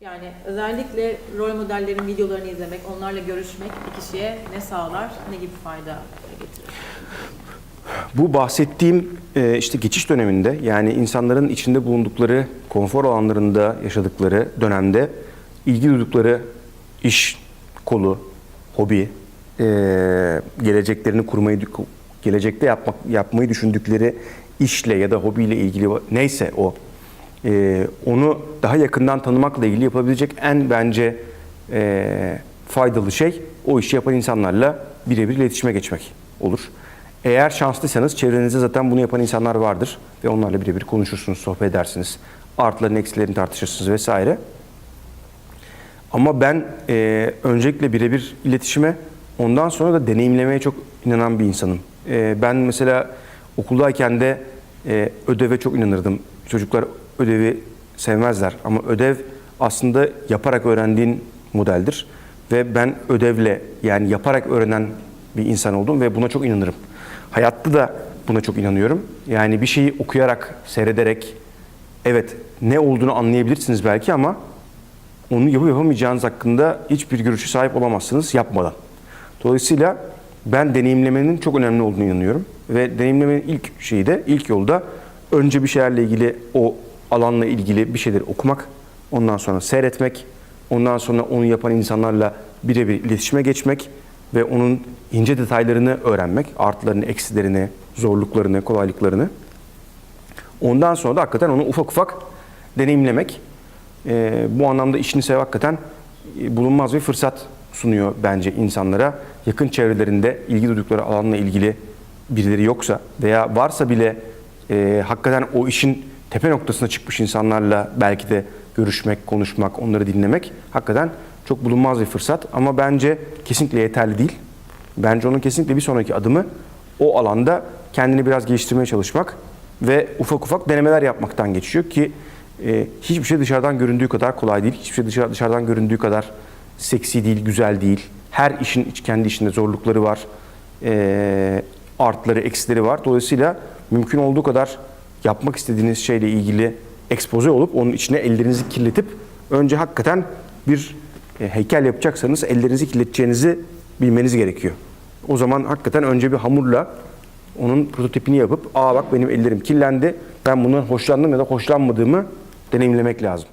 Yani özellikle rol modellerin videolarını izlemek, onlarla görüşmek bir kişiye ne sağlar, ne gibi fayda getirir? Bu bahsettiğim e, işte geçiş döneminde yani insanların içinde bulundukları konfor alanlarında yaşadıkları dönemde ilgi duydukları iş kolu, hobi, e, geleceklerini kurmayı, gelecekte yapmak yapmayı düşündükleri işle ya da hobiyle ilgili neyse o e, onu daha yakından tanımakla ilgili yapabilecek en bence e, faydalı şey o işi yapan insanlarla birebir iletişime geçmek olur. Eğer şanslıysanız çevrenizde zaten bunu yapan insanlar vardır ve onlarla birebir konuşursunuz, sohbet edersiniz. Artlarını, eksilerini tartışırsınız vesaire. Ama ben e, öncelikle birebir iletişime, ondan sonra da deneyimlemeye çok inanan bir insanım. E, ben mesela okuldayken de e, ödeve çok inanırdım. Çocuklar ödevi sevmezler ama ödev aslında yaparak öğrendiğin modeldir. Ve ben ödevle yani yaparak öğrenen bir insan oldum ve buna çok inanırım. Hayatta da buna çok inanıyorum. Yani bir şeyi okuyarak, seyrederek evet ne olduğunu anlayabilirsiniz belki ama onu yapıp yapamayacağınız hakkında hiçbir görüşe sahip olamazsınız yapmadan. Dolayısıyla ben deneyimlemenin çok önemli olduğunu inanıyorum. Ve deneyimlemenin ilk şeyi de, ilk yolda önce bir şeylerle ilgili o alanla ilgili bir şeyleri okumak, ondan sonra seyretmek, ondan sonra onu yapan insanlarla birebir iletişime geçmek ve onun ince detaylarını öğrenmek, artılarını, eksilerini, zorluklarını, kolaylıklarını. Ondan sonra da hakikaten onu ufak ufak deneyimlemek. Ee, bu anlamda işini sev hakikaten e, bulunmaz bir fırsat sunuyor bence insanlara. Yakın çevrelerinde ilgi duydukları alanla ilgili birileri yoksa veya varsa bile e, hakikaten o işin tepe noktasına çıkmış insanlarla belki de görüşmek, konuşmak, onları dinlemek hakikaten çok bulunmaz bir fırsat. Ama bence kesinlikle yeterli değil. Bence onun kesinlikle bir sonraki adımı o alanda kendini biraz geliştirmeye çalışmak ve ufak ufak denemeler yapmaktan geçiyor ki e, hiçbir şey dışarıdan göründüğü kadar kolay değil. Hiçbir şey dışarı, dışarıdan göründüğü kadar seksi değil, güzel değil. Her işin iç- kendi içinde zorlukları var, e, artları, eksileri var. Dolayısıyla mümkün olduğu kadar yapmak istediğiniz şeyle ilgili ekspoze olup onun içine ellerinizi kirletip önce hakikaten bir e, heykel yapacaksanız ellerinizi kirleteceğinizi bilmeniz gerekiyor. O zaman hakikaten önce bir hamurla onun prototipini yapıp aa bak benim ellerim kirlendi ben bundan hoşlandım ya da hoşlanmadığımı deneyimlemek lazım.